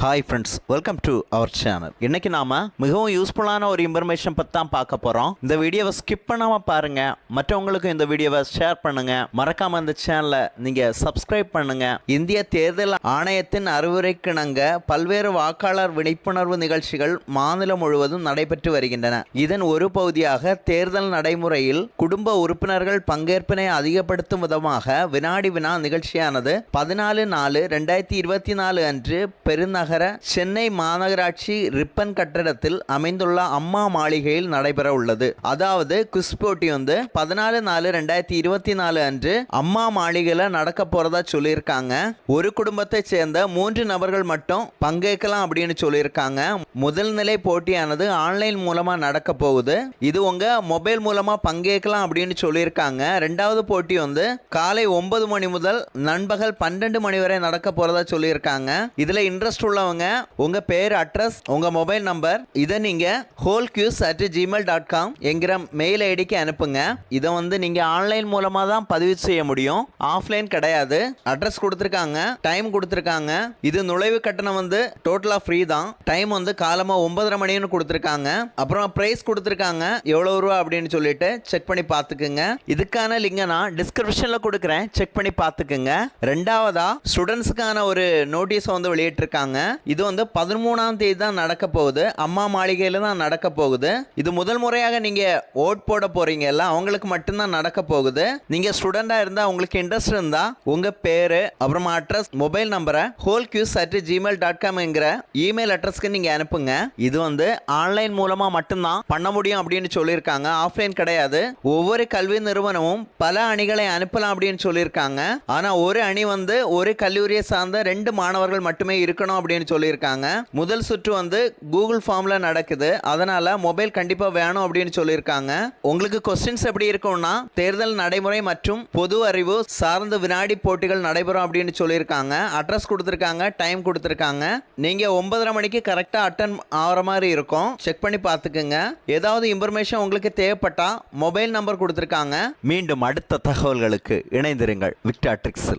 Hi friends welcome to our channel இன்னைக்கு நாம மிகவும் யூஸ்ஃபுல்லான ஒரு இன்ஃபர்மேஷன் பற்றி தான் பார்க்க போகிறோம் இந்த வீடியோவை ஸ்கிப் பண்ணாமல் பாருங்க. மற்றவங்களுக்கும் இந்த வீடியோவை ஷேர் பண்ணுங்க. மறக்காம இந்த சேனலை நீங்க சப்ஸ்கிரைப் பண்ணுங்க. இந்திய தேர்தல் ஆணையத்தின் அறிவுரைக்கிணங்க பல்வேறு வாக்காளர் விழிப்புணர்வு நிகழ்ச்சிகள் மாநிலம் முழுவதும் நடைபெற்று வருகின்றன. இதன் ஒரு பகுதியாக தேர்தல் நடைமுறையில் குடும்ப உறுப்பினர்கள் பங்கேற்பினை அதிகப்படுத்தும் விதமாக வினாடி வினா நிகழ்ச்சியானது பதினாலு நாலு ரெண்டாயிரத்தி இருபத்தி நாலு அன்று பெருநகர் சென்னை மாநகராட்சி ரிப்பன் கட்டடத்தில் அமைந்துள்ள அம்மா மாளிகையில் நடைபெற உள்ளது. அதாவது குஸ் போட்டி வந்து பதினாலு நாலு ரெண்டாயிரத்தி இருபத்தி நாலு அன்று அம்மா மாளிகையில் நடக்க போறதா சொல்லியிருக்காங்க. ஒரு குடும்பத்தை சேர்ந்த மூன்று நபர்கள் மட்டும் பங்கேற்கலாம் அப்படின்னு சொல்லியிருக்காங்க. முதல் நிலை போட்டியானது ஆன்லைன் மூலமா நடக்க போகுது. இது உங்க மொபைல் மூலமா பங்கேற்கலாம் அப்படின்னு சொல்லியிருக்காங்க. ரெண்டாவது போட்டி வந்து காலை ஒன்பது மணி முதல் நண்பகல் பன்னெண்டு மணி வரை நடக்க போறதா சொல்லியிருக்காங்க. இதுல இன்ட்ரெஸ்ட் உள்ளவங்க உங்க பேர் அட்ரஸ் உங்க மொபைல் நம்பர் இதை நீங்க whole cues at Gmail dot com என்கிற மெயில் ஐடிக்கு அனுப்புங்க. இதை வந்து நீங்க ஆன்லைன் மூலமா தான் பதிவு செய்ய முடியும். ஆஃப்லைன் கிடையாது. அட்ரஸ் கொடுத்துருக்காங்க டைம் கொடுத்துருக்காங்க. இது நுழைவு கட்டணம் வந்து டோட்டலாக ஃப்ரீ தான். டைம் வந்து காலமாக ஒன்பதரை மணின்னு கொடுத்துருக்காங்க. அப்புறம் ப்ரைஸ் கொடுத்துருக்காங்க எவ்வளோ ரூபா அப்படின்னு சொல்லிட்டு செக் பண்ணி பார்த்துக்குங்க. இதுக்கான லிங்க நான் டிஸ்கிரிப்ஷனில் கொடுக்குறேன். செக் பண்ணி பார்த்துக்குங்க. ரெண்டாவதா ஸ்டூடெண்ட்ஸுக்கான ஒரு நோட்டீஸ் வந்து வெளியிட்டிருக்காங்க. இது வந்து பதிமூணாம் தேதி தான் நடக்க போகுது. அம்மா மாளிகையில் தான் நடக்க போகுது. இது முதல் முறையாக நீங்கள் ஓட் போட போறீங்கல்ல அவங்களுக்கு மட்டும்தான் நடக்க போகுது. நீங்கள் ஸ்டூடெண்டாக இருந்தால் உங்களுக்கு இன்ட்ரெஸ்ட் இருந்தால் உங்கள் பேர் அப்புறமா அட்ரஸ் மொபைல் நம்பரை whole cues at Gmail dot காம்ங்கிற email அட்ரஸ்க்கு நீங்கள் அனுப்புங்க. இது வந்து ஆன்லைன் மூலமாக மட்டும்தான் பண்ண முடியும் அப்படின்னு சொல்லியிருக்காங்க. ஆஃப்லைன் கிடையாது. ஒவ்வொரு கல்வி நிறுவனமும் பல அணிகளை அனுப்பலாம் அப்படின்னு சொல்லியிருக்காங்க. ஆனால் ஒரு அணி வந்து ஒரு கல்லூரியை சார்ந்த ரெண்டு மாணவர்கள் மட்டுமே இருக்கணும் அப்படின்னு சொல்லியிருக்காங்க. முதல் சுற்று வந்து கூகுள் ஃபார்மில் நடக்குது. அதனால மொபைல் கண்டிப்பாக வேணும் அப்படின்னு சொல்லியிருக்காங்க. உங்களுக்கு கொஸ்டின்ஸ் எப்படி இருக்கும்னா தேர்தல் நடைமுறை மற்றும் பொது அறிவு சார்ந்த வினாடி போட்டிகள் நடைபெறும் அப்படின்னு சொல்லியிருக்காங்க. அட்ரஸ் கொடுத்துருக்காங்க டைம் கொடுத்துருக்காங்க. நீங்கள் ஒன்பதரை மணிக்கு கரெக்டாக அட்டன் ஆகிற மாதிரி இருக்கும். செக் பண்ணி பார்த்துக்குங்க. ஏதாவது இன்ஃபர்மேஷன் உங்களுக்கு தேவைப்பட்டா மொபைல் நம்பர் கொடுத்துருக்காங்க. மீண்டும் அடுத்த தகவல்களுக்கு இணைந்திருங்கள். விக்டாட்ரிக்ஸில்